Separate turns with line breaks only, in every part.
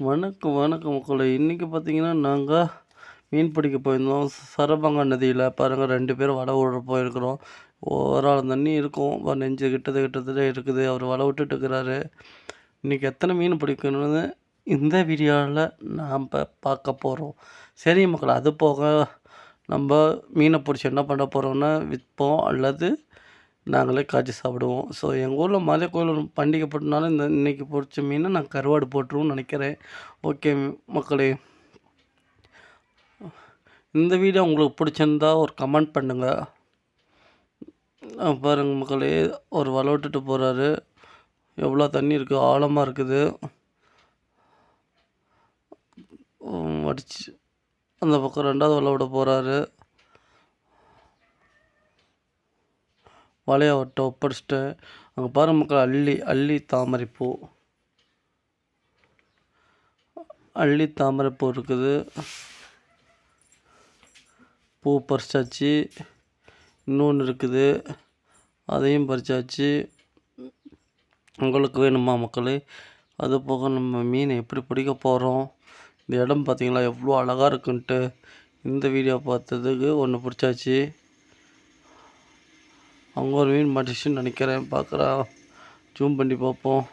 வணக்கம் வணக்கம் மக்களை. இன்றைக்கி பார்த்தீங்கன்னா நாங்கள் மீன் பிடிக்க போயிருந்தோம். சரபங்கா நதியில் பாருங்கள் ரெண்டு பேரும் வலை விட போயிருக்கிறோம். ஒரு தண்ணி இருக்கும். நெஞ்சு கிட்டது கிட்டத்தட்ட இருக்குது. அவர் வலை விட்டுட்டு இருக்கிறாரு. இன்றைக்கி எத்தனை மீன் பிடிக்கணும்னு இந்த வீடியோவில் நாம் பார்க்க போகிறோம் சரி மக்கள் அது போக நம்ம மீனை பிடிச்சி என்ன பண்ண போகிறோம்னா விற்போம் அல்லது நாங்களே காய்ச்சி சாப்பிடுவோம். ஸோ எங்கள் ஊரில் மலை கோயில் பண்டிகை போட்டனால இந்த இன்றைக்கி பிடிச்ச மீனை நான் கருவாடு போட்டுருவோம்னு நினைக்கிறேன். ஓகே மக்களே. இந்த வீடியோ உங்களுக்கு பிடிச்சிருந்தா ஒரு கமெண்ட் பண்ணுங்கள் பாருங்க மக்களே ஒரு வலை விட்டுட்டு போகிறாரு எவ்வளோ தண்ணி இருக்குது ஆழமாக இருக்குது. அடிச்சு. அந்த பக்கம் ரெண்டாவது வலை விட போகிறாரு வலையை விட்டு ஒப்படைச்சிட்டேன் அங்கே பாரு மக்கள் அள்ளி அள்ளி தாமரைப்பூ. அள்ளி தாமரைப்பூ இருக்குது. பூ பறிச்சாச்சு. இன்னொன்று இருக்குது. அதையும் பறிச்சாச்சு. உங்களுக்கு வேணுமா மக்களே? அது போக நம்ம மீனை எப்படி பிடிக்க போகிறோம் இந்த இடம் பார்த்தீங்களா? எவ்வளோ அழகாக இருக்குன்ட்டு. இந்த வீடியோ பார்த்ததுக்கு ஒன்று பிடிச்சாச்சு. அவங்க ஒரு மீன் மாட்டிச்சுன்னு நினைக்கிறேன். பார்க்குறா. ஜூம் பண்ணி பார்ப்போம்.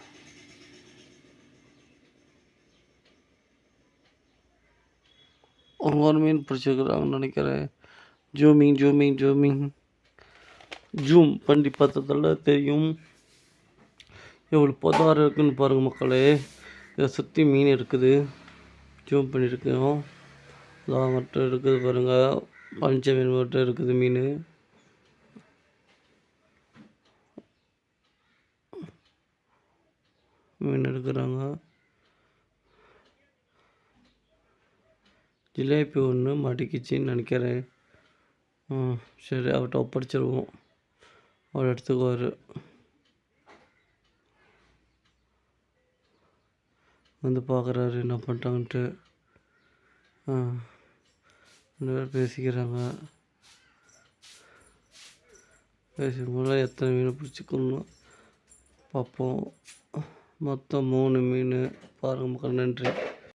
அவங்க ஒரு மீன் பிடிச்சிருக்கிறாங்கன்னு நினைக்கிறேன். ஜூமிங் ஜூமிங் ஜூமிங் ஜூம் பண்ணி பார்த்ததில் தெரியும். எவ்வளோ பொதாறு இருக்குன்னு பாருங்கள் மக்களே. இதை சுற்றி மீன் இருக்குது. ஜூம் பண்ணியிருக்கோம். இதான் மட்டும் இருக்குது பாருங்கள் பஞ்ச மீன் மட்டும் இருக்குது மீன். மீன் எடுக்கிறாங்க ஜிலேபி ஒன்று மாட்டிக்கிச்சின்னு நினைக்கிறேன். சரி அவர்கிட்ட ஒப்படைச்சிருவோம். அவர் எடுத்துக்குவார். வந்து பார்க்குறாரு என்ன பண்ணிட்டாங்கன்ட்டு ரெண்டு பேர் பேசிக்கிறாங்க. பேசிக்கும்போது எத்தனை மீன் பிடிச்சிக்கணும் பார்ப்போம். மொத்தம் மூணு மீன். பாருங்கள் மக்கள் நன்றி.